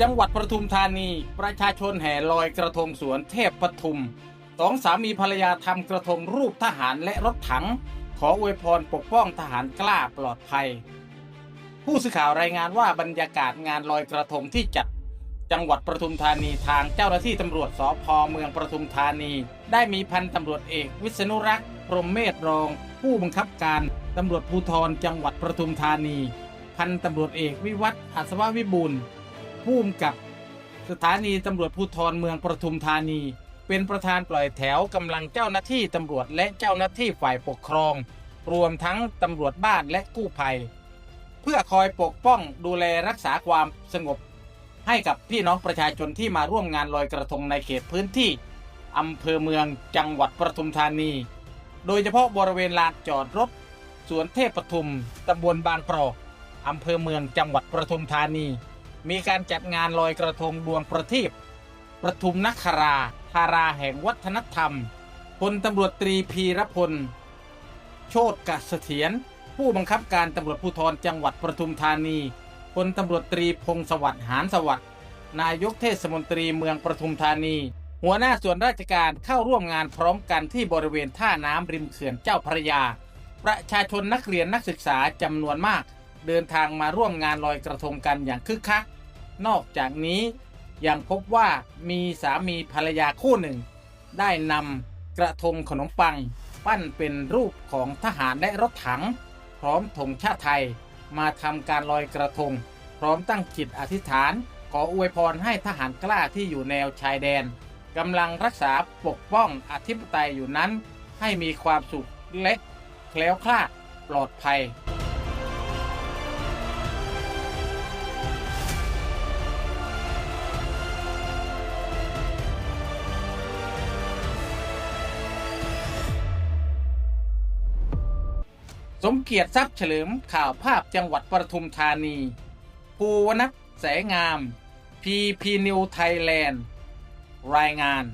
จังหวัดปทุมธานี ประชาชนแห่ลอยกระทงสวนเทพปทุมสองสามีภรรยาทำกระทงรูปทหารและรถถัง ขออวยพรปกป้องทหารกล้าปลอดภัย ผู้สื่อข่าวรายงานว่าบรรยากาศงานลอยกระทงที่จัด จังหวัดปทุมธานีทางเจ้าหน้าที่ตำรวจสพเมืองปทุมธานี ได้มีพันตำรวจเอกวิษณุรักษ์พรหมเมธรอง ผู้บังคับการตำรวจภูธรจังหวัดปทุมธานี พันตำรวจเอกวิวัฒน์อัศววิบูล ผู้กำกับ สถานีตำรวจภูธรเมืองปทุมธานี เป็นประธานปล่อยแถวกำลังเจ้าหน้าที่ตำรวจและเจ้าหน้าที่ฝ่ายปกครอง รวมทั้งตำรวจบ้านและกู้ภัย เพื่อคอยปกป้องดูแลรักษาความสงบ ให้กับพี่น้องประชาชนที่มาร่วมงานลอยกระทงในเขตพื้นที่อำเภอเมืองจังหวัดปทุมธานี โดยเฉพาะบริเวณลานจอดรถสวนเทพปทุมตำบลบางปรอกอำเภอเมืองจังหวัดปทุมธานี มีการจัดงานลอยกระทงดวงประทีปประทุมนคราธาราแห่งวัฒนธรรมพลตำรวจตรีพีรพล โชตกเสถียรผู้บังคับการตำรวจภูธรจังหวัดประทุมธานีพลตำรวจตรีพงศวัสดิ์หานสวัสดิ์นายกเทศมนตรีเมืองประทุมธานี หัวหน้าส่วนราชการเข้าร่วมงานพร้อมกันที่บริเวณท่าน้ำริมเขื่อนเจ้าพระยา ประชาชนนักเรียนนักศึกษาจำนวนมาก เดินทางมาร่วมงานลอยกระทงกันอย่างคึกคัก นอกจากนี้ยังพบว่ามีสามีภรรยาคู่หนึ่ง ได้นำกระทงขนมปัง ปั้นเป็นรูปของทหารและรถถัง พร้อมธงชาติไทย มาทำการลอยกระทง พร้อมตั้งจิตอธิษฐาน ขออวยพรให้ทหารกล้าที่อยู่แนวชายแดนกำลังรักษาปกป้องอธิปไตยอยู่นั้น ให้มีความสุขและแคล้วคลาดปลอดภัย สมเกียรติทรัพย์เฉลิมข่าวภาพจังหวัดปทุมธานี ภูวนัทแสงงาม พีพีนิวไทยแลนด์ รายงาน